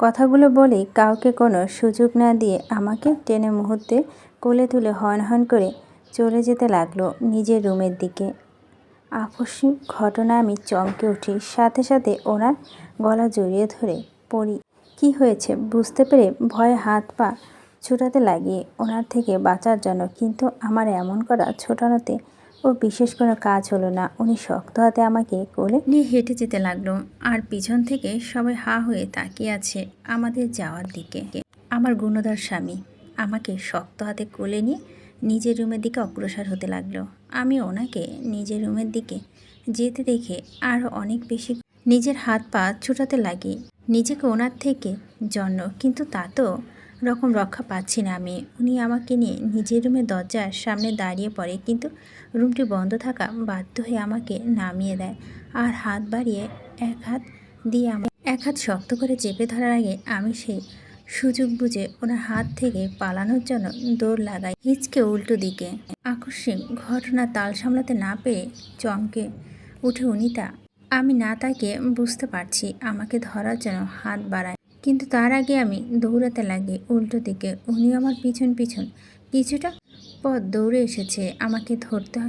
কথাগুলো বলে কাউকে কোনো সুযোগ না দিয়ে আমাকে টেনে মুহূর্তে কোলে তুলে হন হন করে চলে যেতে লাগল নিজের রুমের দিকে। আকস্মিক ঘটনা আমি চমকে উঠি। সাথে সাথে ওনার গলা জড়িয়ে ধরে পড়ি কি হয়েছে? বুঝতে পেরে ভয়ে হাত পা ছুটাতে লাগিয়ে ওনার থেকে বাঁচার জন্য কিন্তু আমার এমন করা ছোটানোতে ও বিশেষ কোনো কাজ হলো না। উনি শক্ত হাতে আমাকে কোলে নিয়ে হেঁটে যেতে লাগল। আর পিছন থেকে সবাই হা হয়ে তাকিয়ে আছে আমাদের যাওয়ার দিকে। আমার গুণধর স্বামী আমাকে শক্ত হাতে কোলে নিয়ে নিজের রুমের দিকে অগ্রসর হতে লাগল। আমি ওনাকে নিজের রুমের দিকে যেতে দেখে আরও অনেক বেশি নিজের হাত পা ছুটাতে লাগি। নিজেকে ওনার থেকে জন্য, কিন্তু তা তো রকম রক্ষা পাচ্ছি না আমি। উনি আমাকে নিয়ে নিজের রুমের দরজার সামনে দাঁড়িয়ে পড়ে, কিন্তু রুমটি বন্ধ থাকা বাধ্য হয়ে আমাকে নামিয়ে দেয় আর হাত বাড়িয়ে এক হাত দিয়ে আমার এক হাত শক্ত করে চেপে ধরার আগে আমি সেই সুযোগ বুঝে ওনার হাত থেকে পালানোর জন্য দৌড় লাগাই হিচকে উল্টো দিকে। আকস্মিক ঘটনা তাল সামলাতে না পেরে চমকে উঠে উনিতা আমি না তাকে বুঝতে পারছি আমাকে ধরার জন্য হাত বাড়ায়। কিন্তু তার আগে আমি দৌড়াতে লাগি উল্টো দিকে। উনি আমার পিছন পিছন। কিছুটা পথ দৌড়ে এসেছে, আমাকে ধরতে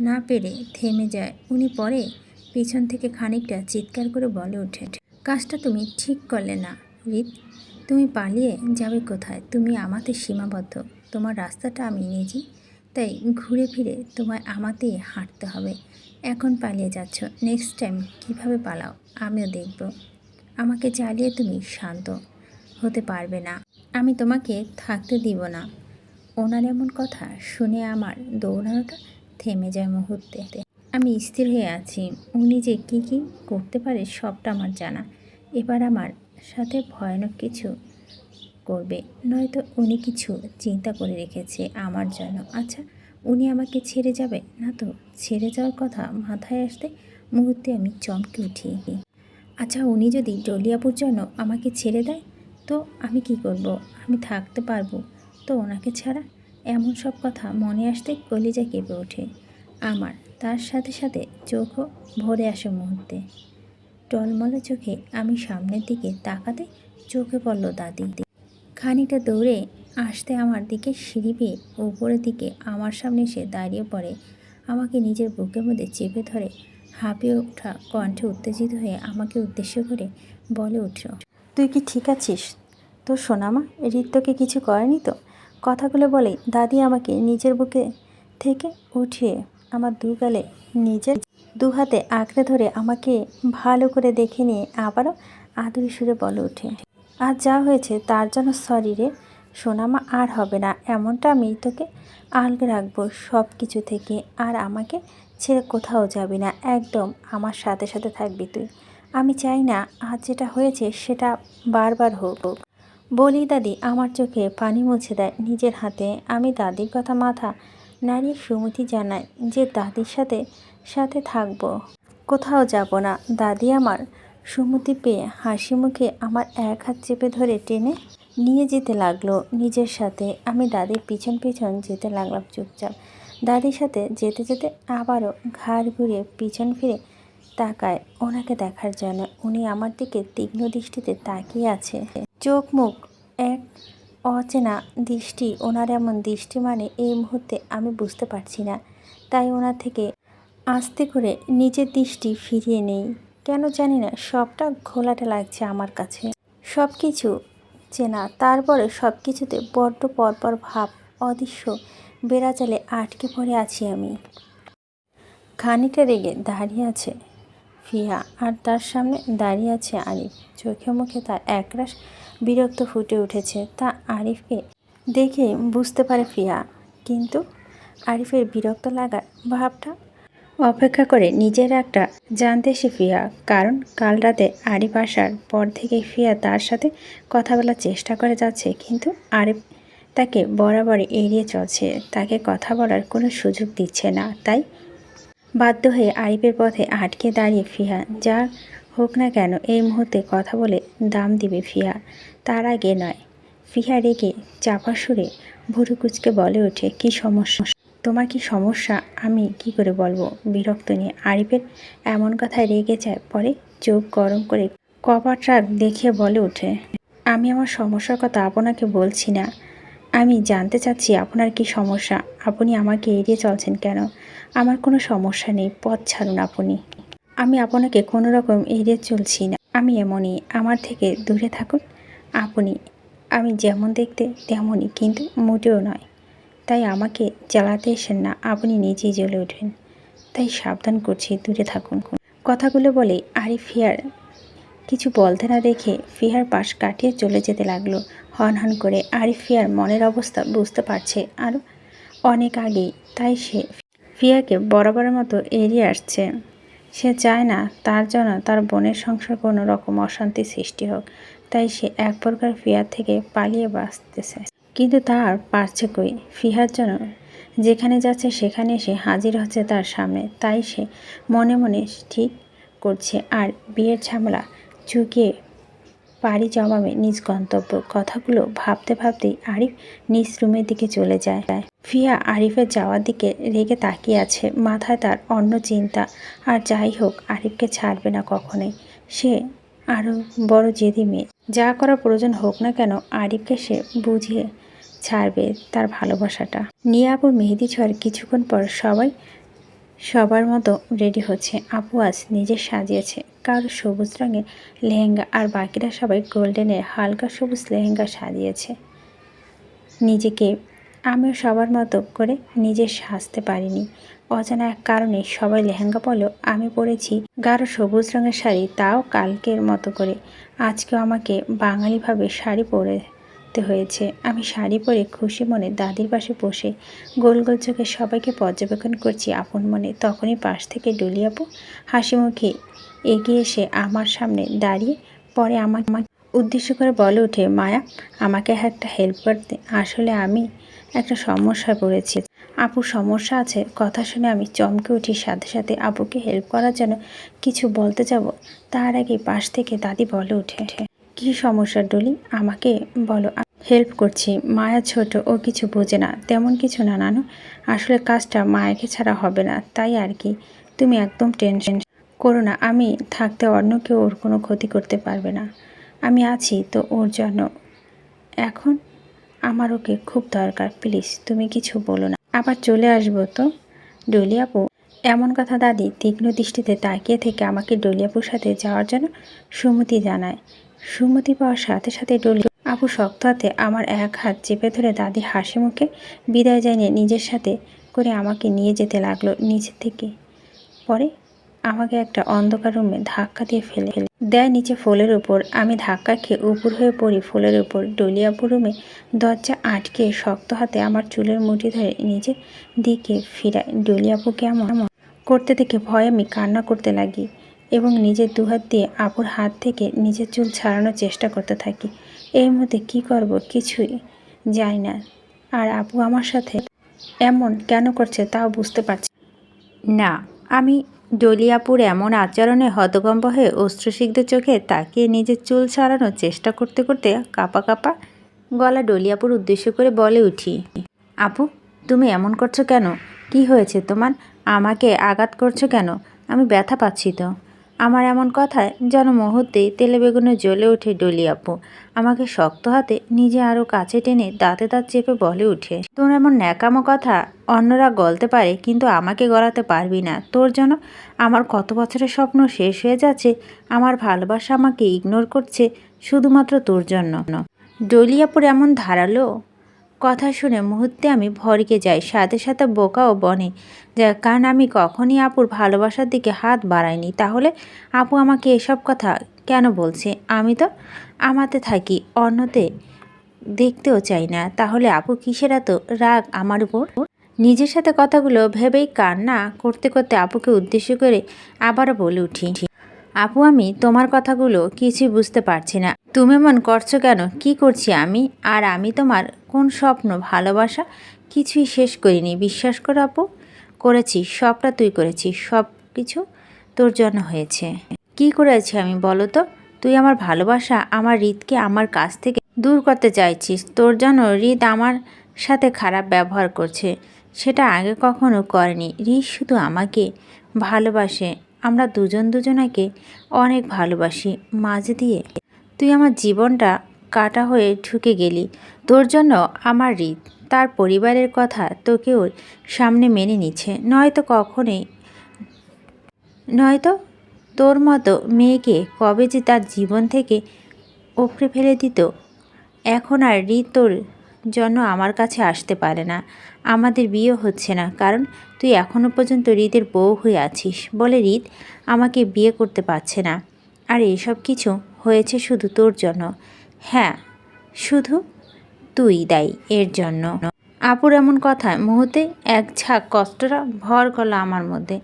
না পেরে থেমে যায়। উনি পরে পিছন থেকে খানিকটা চিৎকার করে বলে ওঠে কাজটা তুমি ঠিক করলে না, রিত। তুমি পালিয়ে যাবে কোথায়? তুমি আমাতে সীমাবদ্ধ। তোমার রাস্তাটা আমি নিজেই তাই ঘুরে ফিরে তোমায় আমাতেই হাঁটতে হবে। এখন পালিয়ে যাচ্ছ। নেক্সট টাইম কীভাবে পালাও? আমিও দেখব। আমাকে চালিয়ে তুমি শান্ত হতে পারবে না। আমি তোমাকে থাকতে দিব না। ওনার এমন কথা শুনে আমার দৌড়ানোটা থেমে যায় মুহূর্তে। আমি স্থির হয়ে আছি। উনি যে কী কী করতে পারে সবটা আমার জানা। এবার আমার সাথে ভয়ানক কিছু করবে। নয়তো উনি কিছু চিন্তা করে রেখেছে আমার জন্য। আচ্ছা উনি আমাকে ছেড়ে যাবে? না তো, ছেড়ে যাওয়ার কথা মাথায় আসতে মুহূর্তে আমি চমকে উঠি। আচ্ছা উনি যদি ডলিয়াপুর জন্য আমাকে ছেড়ে দেয়, তো আমি কি করব? আমি থাকতে পারব। তো ওনাকে ছাড়া এমন সব কথা মনে আসতে কলিজা কেঁপে ওঠে। আমার তার সাথে সাথে চোখও ভরে আসে মুহূর্তে। টলমলে চোখে আমি সামনের দিকে তাকাতে চোখে পড়ল দাদি খানিকটা দৌড়ে আসতে আমার দিকে সিঁড়ি পেয়ে উপরের দিকে আমার সামনে এসে দাঁড়িয়ে পড়ে। আমাকে নিজের বুকের মধ্যে চেপে ধরে হাঁপিয়ে ওঠা কণ্ঠে উত্তেজিত হয়ে আমাকে উদ্দেশ্য করে বলে উঠল, তুই কি ঠিক আছিস? তোর সোনামা, ঋত্যকে কিছু করেনি তো? কথাগুলো বলে দাদি আমাকে নিজের বুকে থেকে উঠিয়ে আমার দু গালে নিজের দু হাতে আঁকড়ে ধরে আমাকে ভালো করে দেখে নিয়ে আবারও আদুরি সুরে বলে ওঠে আর যা হয়েছে তার জন্য সরি রে। সোনামা আর হবে না, এমনটা আমি তোকে আলগে রাখব সব কিছু থেকে। আর আমাকে ছেড়ে কোথাও যাবি না, একদম আমার সাথে সাথে থাকবি তুই। আমি চাই না আজ যেটা হয়েছে সেটা বারবার হোক। বলি, দাদি, আমার চোখে পানি মুছে দেয় নিজের হাতে। আমি দাদির কথা মাথা নারীর সুমতি জানায় যে দাদির সাথে সাথে থাকব। কোথাও যাব না। দাদি আমার সুমতি পেয়ে হাসি মুখে আমার এক হাত চেপে ধরে টেনে নিয়ে যেতে লাগল। নিজের সাথে আমি দাদির পিছন পিছন যেতে লাগলাম চুপচাপ। দাদির সাথে যেতে যেতে আবারও ঘাড় ঘুরিয়ে পিছন ফিরে তাকায় ওনাকে দেখার জন্য। উনি আমার দিকে তীক্ষ্ণ দৃষ্টিতে তাকিয়ে আছে। চোখ, মুখ, এক অচেনা দৃষ্টি, ওনার এমন দৃষ্টি মানে এই মুহূর্তে আমি বুঝতে পারছি না। তাই ওনার থেকে আস্তে করে নিজের দৃষ্টি ফিরিয়ে নেই। কেন জানি না, সবটা ঘোলাটে লাগছে আমার কাছে। সব কিছু চেনা তারপরে সব কিছুতে বড্ড পরপর ভাব, অদৃশ্য, বেড়াচালে আটকে পড়ে আছি আমি। খানিকটা রেগে দাঁড়িয়ে আছে ফিয়া আর তার সামনে দাঁড়িয়ে আছে আরিফ। চোখে মুখে তার একরাশ বিরক্ত ফুটে উঠেছে। তা আরিফকে দেখে বুঝতে পারে ফিয়া কিন্তু আরিফের বিরক্ত লাগার ভাবটা অপেক্ষা করে নিজের একটা জানতে ফিয়া, কারণ কাল রাতে আরিফ আসার পর থেকে ফিয়া তার সাথে কথা বলার চেষ্টা করে যাচ্ছে, কিন্তু আরিফ তাকে বরাবরই এড়িয়ে চলছে। তাকে কথা বলার কোনো সুযোগ দিচ্ছে না, তাই বাধ্য হয়ে আরিফের পথে আটকে দাঁড়িয়ে ফিয়া, যা হোক না কেন এই মুহূর্তে কথা বলে দাম দিবে ফিয়া। তার আগে নয়, ফিয়া রেগে চাপা সুরে ভুরু কুচকে বলে ওঠে, কি সমস্যা? তোমার কি সমস্যা? আমি কি করে বলব? বিরক্ত নিয়ে আরিফের এমন কথায় রেগে যায়। পরে চোখ গরম করে কপার ট্রাক দেখে বলে ওঠে, আমি আমার সমস্যার কথা আপনাকে বলছি না। আমি জানতে চাচ্ছি আপনার কি সমস্যা? আপনি আমাকে এড়িয়ে চলছেন কেন? আমার কোনো সমস্যা নেই। পথ ছাড়ুন আপনি। আমি আপনাকে কোনো রকম এড়িয়ে চলছি না। আমি এমনই। আমার থেকে দূরে থাকুন আপনি। আমি যেমন দেখতে তেমনই, কিন্তু মোটেও নয়। তাই আমাকে জ্বালাতে এসেন না, আপনি নিজেই জ্বলে উঠবেন। তাই সাবধান করছি, দূরে থাকুন। কথাগুলো বলে আরিফ ফিয়ার কিছু বলতে না দেখে ফিহার পাশ কাটিয়ে চলে যেতে লাগল। হন হন করে আরিফ ফিয়ার মনের অবস্থা বুঝতে পারছে আর অনেক আগেই, তাই সে ফিয়াকে বরাবরের মতো এড়িয়ে আসছে। সে চায় না তার জন্য তার বোনের সংসার কোনো রকম অশান্তি সৃষ্টি হোক, তাই সে এক প্রকার ফিয়ার থেকে পালিয়ে বাঁচতেছে। কিন্তু তার পারছে কই? ফিহার জন্য? যেখানে যাচ্ছে সেখানে সে হাজির হচ্ছে তার সামনে। তাই সে মনে মনে ঠিক করছে। আর বিয়ের ঝামেলা চুকিয়ে পাড়ি জমাবে নিজ গন্তব্য। কথাগুলো ভাবতে ভাবতেই আরিফ নিজ রুমের দিকে চলে যায়। ফিয়া আরিফের যাওয়ার দিকে রেগে তাকিয়ে আছে। মাথায় তার অন্য চিন্তা। আর যাই হোক, আরিফকে ছাড়বে না কখনোই। সে আরও বড় জেদি মেয়ে। যা করা প্রয়োজন হোক না কেন আরিফকে সে বুঝিয়ে ছাড়বে তার ভালোবাসাটা। নিয়ে আপুর মেহেদি ছোঁয়ার কিছুক্ষণ পর সবাই সবার মতো রেডি হচ্ছে। আপু আজ নিজে সাজিয়েছে কারও সবুজ রঙের লেহেঙ্গা আর বাকিরা সবাই গোল্ডেনের হালকা সবুজ লেহেঙ্গা সাজিয়েছে। নিজেকে আমিও সবার মতো করে নিজে সাজতে পারিনি। অজানা এক কারণে সবাই লেহেঙ্গা পরলেও আমি পরেছি গাঢ় সবুজ রঙের শাড়ি, তাও কালকের মতো করে। আজকেও আমাকে বাঙালিভাবে শাড়ি পরতে হয়েছে। আমি শাড়ি পরে খুশি মনে দাদির পাশে বসে গোল গোল চোখে সবাইকে পর্যবেক্ষণ করছি আপন মনে। তখনই পাশ থেকে ডুলিয়াপু হাসি মুখে এগিয়ে এসে আমার সামনে দাঁড়িয়ে পরে আমাকে উদ্দেশ্য করে বলে ওঠে, মায়া, আমাকে একটা হেল্প করতে আসলে আমি একটা সমস্যায় পড়েছি। আপুর সমস্যা আছে, কথা শুনে আমি চমকে উঠি, সাথে সাথে আপুকে হেল্প করার জন্য কিছু বলতে যাব। তার আগে পাশ থেকে দাদি বলে উঠে কি সমস্যা ডলি? আমাকে বলো হেল্প করছি। মায়া ছোট, ও কিছু বোঝে না, তেমন কিছু না নানু। আসলে কাজটা মায়াকে ছাড়া হবে না, তাই আর কি। তুমি একদম টেনশন করো না, আমি থাকতে অন্য কেউ ওর কোনো ক্ষতি করতে পারবে না। আমি আছি তো ওর জন্য। এখন আমার ওকে খুব দরকার প্লিজ তুমি কিছু বলো না। আবার চলে আসব তো? ডলিয়াপু, এমন কথা দাদি তীক্ষ্ণ দৃষ্টিতে তাকিয়ে থেকে আমাকে ডলিয়াপুর সাথে যাওয়ার জন্য সুমতি জানায়। সুমতি পাওয়ার সাথে সাথে ডলি আপু শক্ত হাতে আমার এক হাত চেপে ধরে দাদি হাসি মুখে বিদায় জানিয়ে নিজের সাথে করে আমাকে নিয়ে যেতে লাগল নিচে থেকে। পরে আমাকে একটা অন্ধকার রুমে ধাক্কা দিয়ে ফেলে। ফেলে দেয় নিচে ফুলের উপর, আমি ধাক্কা খেয়ে উপর হয়ে পড়ি ফুলের উপর। ডলিয়াপুর রুমে দরজা আটকে শক্ত হাতে আমার চুলের মুঠি ধরে নিজের দিকে ফিরায় ডলিয়াপু কেমন করতে দেখে ভয় আমি কান্না করতে লাগি এবং নিজের দুহাত দিয়ে আপুর হাত থেকে নিজের চুল ছাড়ানোর চেষ্টা করতে থাকি। এর মধ্যে কি করব কিছুই জানি না। আর আপু আমার সাথে এমন কেন করছে তাও বুঝতে পারছি না, আমি ডলিয়াপুর এমন আচরণে হতকম্প হয়ে অশ্রুসিগ্ধ চোখে তাকিয়ে নিজের চুল ছাড়ানোর চেষ্টা করতে করতে কাপা কাপা গলা ডলিয়াপুর উদ্দেশ্য করে বলে উঠি, আপু, তুমি এমন করছ কেন? কি হয়েছে তোমার? আমাকে আঘাত করছ কেন? আমি ব্যথা পাচ্ছি তো। আমার এমন কথায় যেন মুহূর্তেই তেলে বেগুনে জ্বলে ওঠে ডলি আপু। আমাকে শক্ত হাতে নিজে আরও কাছে টেনে দাঁতে দাঁত চেপে বলে উঠে, তোর এমন ন্যাকামো কথা অন্যরা গলতে পারে, কিন্তু আমাকে গলাতে পারবি না। তোর জন্য আমার কত বছরের স্বপ্ন শেষ হয়ে যাচ্ছে, আমার ভালোবাসা আমাকে ইগনোর করছে শুধুমাত্র তোর জন্য। ডলিয়াপুর এমন ধারালো কথা শুনে মুহূর্তে আমি ভরকে যাই, সাথে সাথে বোকা ও বনে। যা, কারণ আমি কখনই আপুর ভালোবাসার দিকে হাত বাড়াইনি। তাহলে আপু আমাকে এসব কথা কেন বলছে? আমি তো আমাতে থাকি, অন্যতে দেখতেও চাই না। তাহলে আপু কিসের এত রাগ আমার উপর? নিজের সাথে কথাগুলো ভেবেই কান্না করতে করতে আপুকে উদ্দেশ্য করে আবারও বলে উঠি। আপু, আমি তোমার কথাগুলো কিছুই বুঝতে পারছি না। তুমি মন করছ কেন? কি করছি আমি? আর আমি তোমার কোন স্বপ্ন, ভালোবাসা? কিছুই শেষ করিনি। বিশ্বাস করো আপু, করেছি। সবটা তুই করেছিস সব কিছু তোর জন্য হয়েছে। কি করেছি আমি বলো তো? তুই আমার ভালোবাসা, আমার হৃদকে আমার কাছ থেকে দূর করতে চাইছিস। তোর জন্য হৃদ আমার সাথে খারাপ ব্যবহার করছে। সেটা আগে কখনো করেনি। হৃদ শুধু আমাকে ভালোবাসে। আমরা দুজন দুজনাকে অনেক ভালোবাসি। মাঝে দিয়ে তুই আমার জীবনটা কাটা হয়ে ঢুকে গেলি। তোর জন্য আমার হৃদ তার পরিবারের কথা তোকে ওর সামনে মেনে নিচ্ছে। নয়তো কখনোই, নয়তো তোর মতো মেয়েকে কবে যে তার জীবন থেকে উপড়ে ফেলে দিত, এখন আর হৃদ তোর জন্য আমার কাছে আসতে পারে না। আমাদের বিয়ে হচ্ছে না, কারণ তুই এখনও পর্যন্ত হৃদের বউ হয়ে আছিস। বলে হৃদ আমাকে বিয়ে করতে পারছে না। আর এসব কিছু হয়েছে শুধু তোর জন্য। হ্যাঁ শুধু তুই দায়ী এর জন্য। আপুর এমন কথায় মুহূর্তে এক ঝাঁক কষ্টটা ভর করল আমার মধ্যে।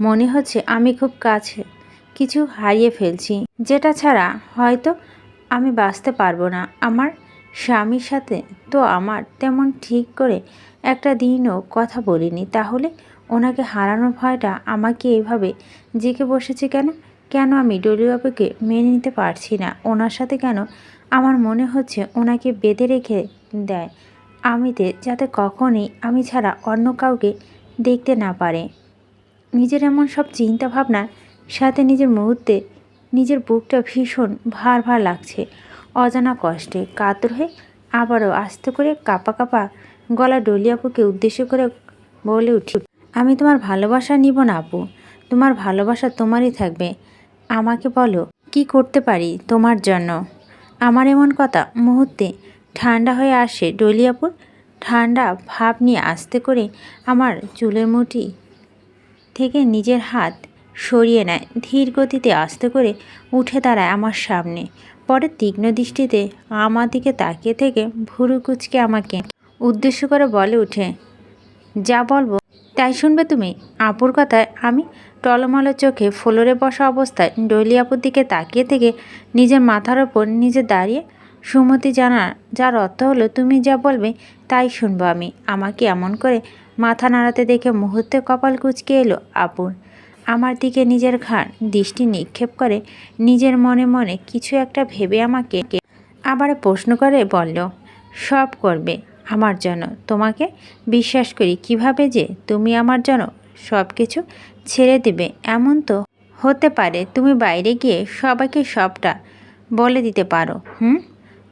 মনে হচ্ছে আমি খুব কাছে কিছু হারিয়ে ফেলছি। যেটা ছাড়া হয়তো আমি বাঁচতে পারব না। আমার স্বামীর সাথে তো আমার তেমন ঠিক করে একটা দিনও কথা বলিনি। তাহলে ওনাকে হারানোর ভয়টা আমাকে এভাবে জেগে বসেছে কেন? কেন আমি ডলিবাবুকে মেনে নিতে পারছি না? ওনার সাথে কেন আমার মনে হচ্ছে ওনাকে বেঁধে রেখে দেয়? আমিতে যাতে কখনই আমি ছাড়া অন্য কাউকে দেখতে না পারে। নিজের এমন সব চিন্তা ভাবনার সাথে নিজের মুহূর্তে নিজের বুকটা ভীষণ ভার ভার লাগছে। অজানা কষ্টে কাতর হয়ে আবারও আস্তে করে কাপা কাপা গলা ডলিয়াপুকে উদ্দেশ্য করে বলে উঠি আমি তোমার ভালোবাসা নিব না আপু। তোমার ভালোবাসা তোমারই থাকবে। আমাকে বলো, কি করতে পারি তোমার জন্য? আমার এমন কথা মুহূর্তে ঠান্ডা হয়ে আসে ডলিয়াপুর ঠান্ডা ভাব নিয়ে আস্তে করে আমার চুলের মুঠি থেকে নিজের হাত সরিয়ে নেয়। ধীর গতিতে আস্তে করে উঠে দাঁড়ায় আমার সামনে। পরে তীক্ষ্ণ দৃষ্টিতে আমার দিকে তাকিয়ে থেকে ভুরু কুচকে আমাকে উদ্দেশ্য করে বলে উঠে যা বলব তাই শুনবে তুমি? আপুর কথায় আমি টলমল চোখে ফ্লোরে বসা অবস্থায় ডলি আপুর দিকে তাকিয়ে থেকে নিজের মাথার ওপর নিজে দাঁড়িয়ে সুমতি জানার যার অর্থ হলো তুমি যা বলবে তাই শুনব আমি। আমাকে এমন করে মাথা নাড়াতে দেখে মুহূর্তে কপাল কুচকে এলো আপুর। আমার দিকে নিজের ঘাড় দৃষ্টি নিক্ষেপ করে, নিজের মনে মনে কিছু একটা ভেবে আমাকে আবার প্রশ্ন করে বলল, সব করবে আমার জন্য। তোমাকে বিশ্বাস করি, কীভাবে যে তুমি আমার জন্য সব কিছু ছেড়ে দেবে, এমন তো হতে পারে তুমি বাইরে গিয়ে সবাইকে সবটা বলে দিতে পারো, হুম?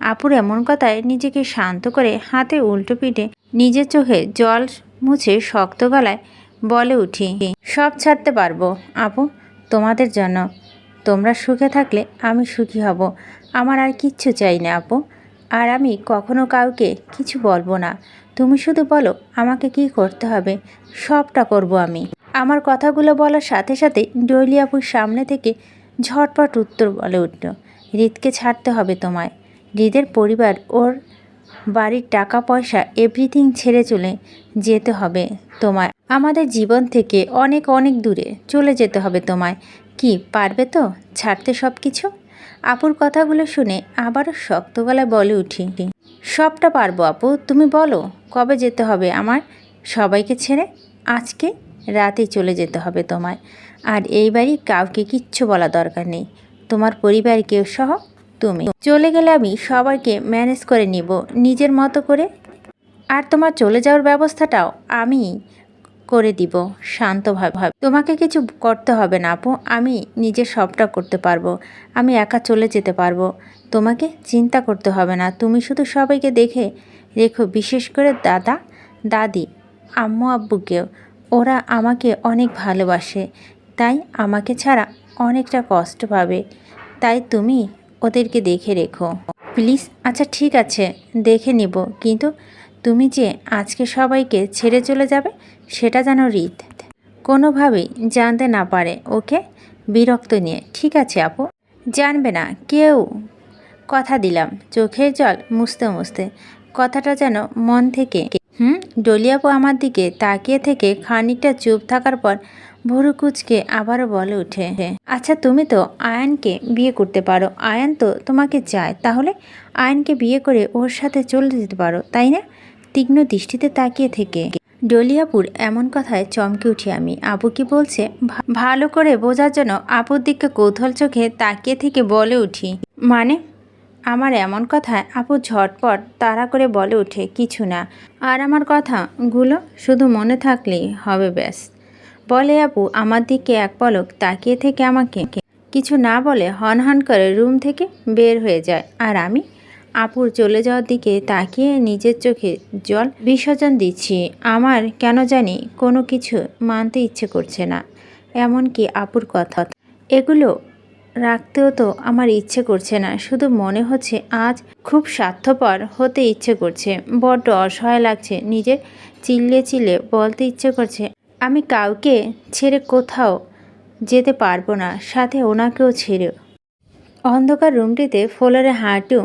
আপুর এমন কথায় নিজেকে শান্ত করে হাতে উল্টো পিঠে নিজের চোখে জল মুছে শক্ত গলায় বলে উঠি, সব ছাড়তে পারব। আপু, তোমাদের জন্য। তোমরা সুখে থাকলে আমি সুখী হব। আমার আর কিচ্ছু চাই না, আপু। আর আমি কখনো কাউকে কিছু বলব না। তুমি শুধু বলো, আমাকে কি করতে হবে? সবটা করব আমি। আমার কথাগুলো বলার সাথে সাথে ডৈলি আপুর সামনে থেকে ঝটপট উত্তর বলে উঠল, হৃদকে ছাড়তে হবে তোমায়। হৃদের পরিবার ওর বাড়ির টাকা, পয়সা এভরিথিং ছেড়ে চলে যেতে হবে তোমায়। আমাদের জীবন থেকে অনেক অনেক দূরে চলে যেতে হবে তোমায়। কি, পারবে তো ছাড়তে সব কিছু আপুর কথাগুলো শুনে আবারও শক্ত গলায় বলে উঠি, সবটা পারব আপু, তুমি বলো, কবে যেতে হবে আমার? সবাইকে ছেড়ে আজকে রাতে চলে যেতে হবে তোমায়। আর এইবারই কাউকে কিচ্ছু বলা দরকার নেই। তোমার পরিবার কেউ সহ তুমি। চলে গেলে আমি সবাইকে ম্যানেজ করে নিব, নিজের মতো করে। আর তোমার চলে যাওয়ার ব্যবস্থাটাও আমি করে দিব শান্তভাবে। ভাবে তোমাকে কিছু করতে হবে না আপু, আমি নিজে সবটা করতে পারব। আমি একা চলে যেতে পারব। তোমাকে চিন্তা করতে হবে না। তুমি শুধু সবাইকে দেখে রেখো, বিশেষ করে দাদা, দাদি, আম্মু, আব্বুকেও। ওরা আমাকে অনেক ভালোবাসে, তাই আমাকে ছাড়া অনেকটা কষ্ট পাবে। তাই তুমি ওদেরকে দেখে রেখো। প্লিজ আচ্ছা ঠিক আছে, দেখে নিব। কিন্তু তুমি যে আজকে সবাইকে ছেড়ে চলে যাবে, সেটা যেন রীত। কোনোভাবেই জানতে না পারে ওকে বিরক্ত নিয়ে। ঠিক আছে, আপু। জানবে না, কেউ। কথা দিলাম, চোখের জল মুছতে মুছতে। কথাটা যেন মন থেকে হুম, ডলিয়াপু আমার দিকে তাকিয়ে থেকে খানিকটা চুপ থাকার পর ভুরু কুচকে আবারও বলে উঠে আচ্ছা তুমি তো আয়নকে বিয়ে করতে পারো। আয়ন তো তোমাকে চায়। তাহলে আয়নকে বিয়ে করে ওর সাথে চলে যেতে পারো, তাই না? তীক্ষ্ণ দৃষ্টিতে তাকিয়ে থেকে ডলিয়াপুর এমন কথায় চমকে উঠি আমি। আপু কি বলছে? ভালো করে বোঝার জন্য আপুর দিকে কৌতূহল চোখে তাকিয়ে থেকে বলে উঠি মানে? আমার এমন কথায় আপু ঝটপট তাড়া করে বলে ওঠে, কিছু না। আর আমার কথাগুলো শুধু মনে থাকলেই হবে, ব্যাস। বলে আপু আমার দিকে এক পলক তাকিয়ে থেকে আমাকে। কিছু না বলে হন হন করে রুম থেকে বের হয়ে যায়। আর আমি আপুর চলে যাওয়ার দিকে তাকিয়ে নিজের চোখে জল বিসর্জন দিচ্ছি। আমার কেন জানি কোনো কিছু মানতে ইচ্ছে করছে না, এমনকি আপুর কথা। এগুলো রাখতেও তো আমার ইচ্ছে করছে না, শুধু মনে হচ্ছে আজ খুব স্বার্থপর হতে ইচ্ছে করছে। বড্ড অসহায় লাগছে নিজের চিল্লে চিল্লে বলতে ইচ্ছে করছে আমি কাউকে ছেড়ে কোথাও যেতে পারব না, সাথে ওনাকেও ছেড়ে অন্ধকার রুমটিতে ফোলারে হাঁটু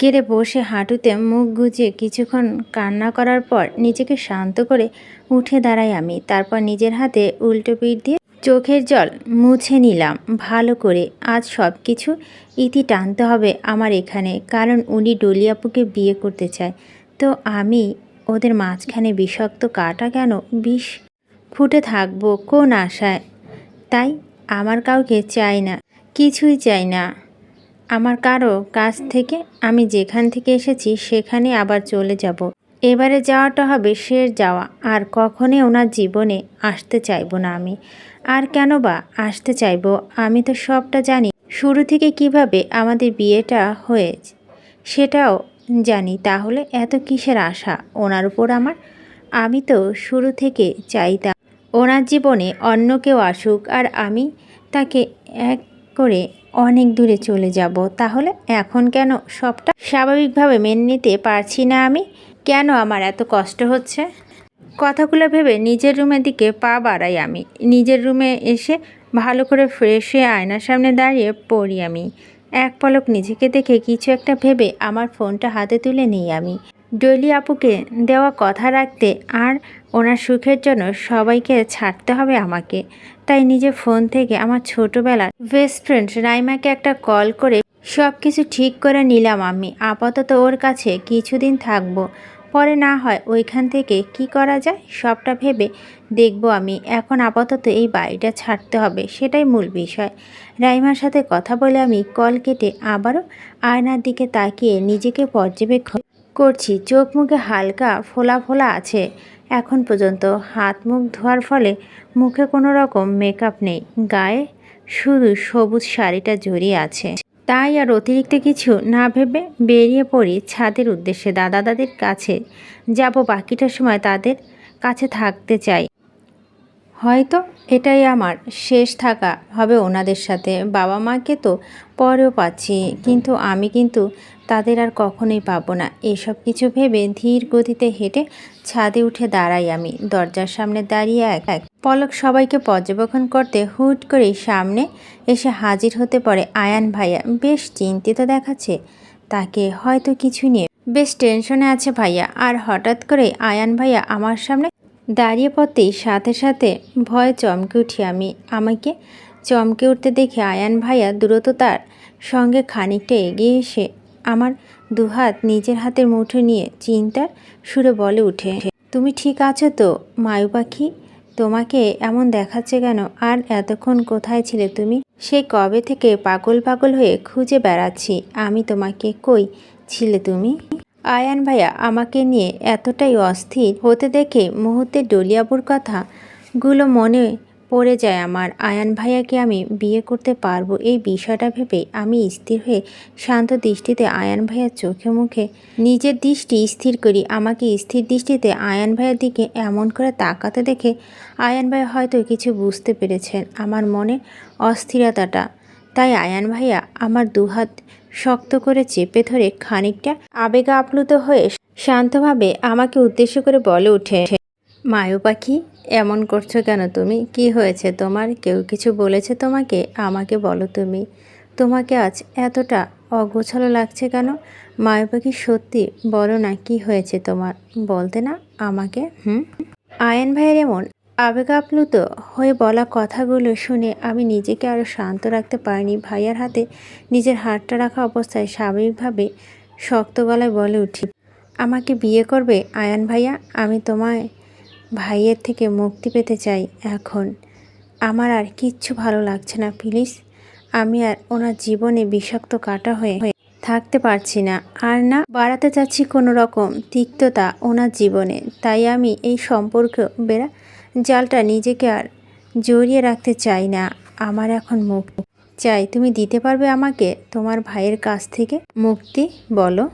গেড়ে বসে হাঁটুতে মুখ গুজে কিছুক্ষণ কান্না করার পর নিজেকে শান্ত করে উঠে দাঁড়াই আমি। তারপর নিজের হাতে উল্টো পিঠ দিয়ে চোখের জল মুছে নিলাম। ভালো করে আজ সব কিছু ইতি টানতে হবে আমার এখানে, কারণ উনি ডলিয়াপুকে বিয়ে করতে চায়। তো আমি ওদের মাঝখানে বিষাক্ত কাটা কেন বিষ ফুটে থাকব কোন আশায়? তাই আমার কাউকে চাই না, কিছুই চাই না। আমার কারও কাছ থেকে আমি যেখান থেকে এসেছি সেখানে আবার চলে যাব। এবারে যাওয়াটা হবে শেষ যাওয়া, আর কখনই ওনার জীবনে আসতে চাইব না আমি। আর কেন বা আসতে চাইব, আমি তো সবটা জানি। শুরু থেকে কীভাবে আমাদের বিয়েটা হয়েছে সেটাও জানি, তাহলে এত কিসের আশা ওনার উপর আমার? আমি তো শুরু থেকে চাইতাম ওনার জীবনে অন্য কেউ আসুক আর আমি তাকে এক করে অনেক দূরে চলে যাব, তাহলে এখন কেন সবটা স্বাভাবিকভাবে মেনে নিতে পারছি না আমি? কেন আমার এত কষ্ট হচ্ছে? কথাগুলো ভেবে নিজের রুমের দিকে পা বাড়াই আমি। নিজের রুমে এসে ভালো করে ফ্রেশ হয়ে আয়নার সামনে দাঁড়িয়ে পড়ি আমি। এক পলক নিজেকে দেখে কিছু একটা ভেবে আমার ফোনটা হাতে তুলে নিই আমি। ডলি আপুকে দেওয়া কথা রাখতে আর ওনার সুখের জন্য সবাইকে ছাড়তে হবে আমাকে। তাই নিজের ফোন থেকে আমার ছোটোবেলার বেস্ট ফ্রেন্ড রাইমাকে একটা কল করে সব কিছু ঠিক করে নিলাম আমি। আপাতত ওর কাছে কিছুদিন থাকব। পরে না হয় ওইখান থেকে কি করা যায় সবটা ভেবে দেখব আমি। এখন আপাতত এই বাড়িটা ছাড়তে হবে, সেটাই মূল বিষয়। রাইমার সাথে কথা বলে আমি কল কেটে আবারও আয়নার দিকে তাকিয়ে নিজেকে পর্যবেক্ষণ করছি। চোখ মুখে হালকা ফোলা ফোলা আছে। এখন পর্যন্ত হাত মুখ ধোয়ার ফলে মুখে কোনো রকম মেকআপ নেই, গায়ে শুধু সবুজ শাড়িটা জড়িয়ে আছে। তাই আর অতিরিক্ত কিছু না ভেবে বেরিয়ে পড়ি ছাদের উদ্দেশ্যে। দাদা দাদির কাছে যাব, বাকিটা সময় তাদের কাছে থাকতে চাই। হয়তো এটাই আমার শেষ থাকা হবে ওনাদের সাথে। বাবা মাকে তো পরেও পাচ্ছি, কিন্তু আমি কিন্তু তাদের আর কখনোই পাবো না। এসব কিছু ভেবে ধীর গতিতে হেঁটে ছাদে উঠে দাঁড়াই আমি। দরজার সামনে দাঁড়িয়ে এক এক পলক সবাইকে পর্যবেক্ষণ করতে হুট করে সামনে এসে হাজির হতে পারে আয়ান ভাইয়া। বেশ চিন্তিত দেখাচ্ছে তাকে, হয়তো কিছু নিয়ে। বেশ টেনশনে আছে ভাইয়া। আর হঠাৎ করে আয়ান ভাইয়া আমার সামনে দাঁড়িয়ে পড়তেই সাথে সাথে ভয়ে চমকে উঠি আমি। আমাকে চমকে উঠতে দেখে আয়ান ভাইয়া দ্রুততার সঙ্গে খানিকটা এগিয়ে এসে আমার দুহাত নিজের হাতের মুঠো নিয়ে চিন্তার সুরে বলে উঠে, তুমি ঠিক আছো তো, মায়ু পাখি? তোমাকে এমন দেখাচ্ছে কেন? আর এতক্ষণ কোথায় ছিলে তুমি? সে কবে থেকে পাগল পাগল হয়ে খুঁজে বেড়াচ্ছি? আমি তোমাকে কই ছিলে তুমি? আয়ান ভাইয়া, আমাকে নিয়ে এতটাই অস্থির হতে দেখে মুহূর্তে ডলিয়াবুর কথা গুলো মনে পড়ে যায় আমার। আয়ান ভাইয়াকে আমি বিয়ে করতে পারব এই বিষয়টা ভেবে আমি স্থির হয়ে শান্ত দৃষ্টিতে আয়ান ভাইয়ার চোখে মুখে নিজের দৃষ্টি স্থির করি। আমাকে স্থির দৃষ্টিতে আয়ান ভাইয়ের দিকে এমন করে তাকাতে দেখে আয়ান ভাই হয়তো কিছু বুঝতে পেরেছেন আমার মনে অস্থিরতাটা। তাই আয়ান ভাইয়া, আমার দুহাত শক্ত করে চেপে ধরে খানিকটা আবেগে আপ্লুত হয়ে শান্তভাবে আমাকে উদ্দেশ্য করে বলে উঠে, মায়ু পাখি, এমন করছ কেন তুমি? কি হয়েছে তোমার? কেউ কিছু বলেছে তোমাকে? আমাকে বলো তুমি। তোমাকে আজ এতটা অগোছালো লাগছে কেন? মায়ু পাখি, সত্যি বলো না কি হয়েছে তোমার? বলতে না আমাকে, হুম? আয়ন ভাইয়ের এমন আবেগাপ্লুত হয়ে বলা কথাগুলো শুনে আমি নিজেকে আরও শান্ত রাখতে পারিনি। ভাইয়ার হাতে নিজের হাতটা রাখা অবস্থায় স্বাভাবিকভাবে শক্ত গলায় বলে উঠি, আমাকে বিয়ে করবে আয়ান ভাইয়া? আমি তোমায় ভাইয়ের থেকে মুক্তি পেতে চাই এখন। আমার আর কিচ্ছু ভালো লাগছে না, প্লিজ। আমি আর ওনার জীবনে বিষাক্ত কাটা হয়ে থাকতে পারছি না। আর না, বাড়াতে চাচ্ছি কোনো রকম তিক্ততা ওনার জীবনে। তাই আমি এই সম্পর্ক বেড়া জালটা নিজেকে আর জড়িয়ে রাখতে চাই না। আমার এখন মুক্তি। চাই, তুমি দিতে পারবে আমাকে তোমার ভাইয়ের কাছ থেকে মুক্তি, বলো।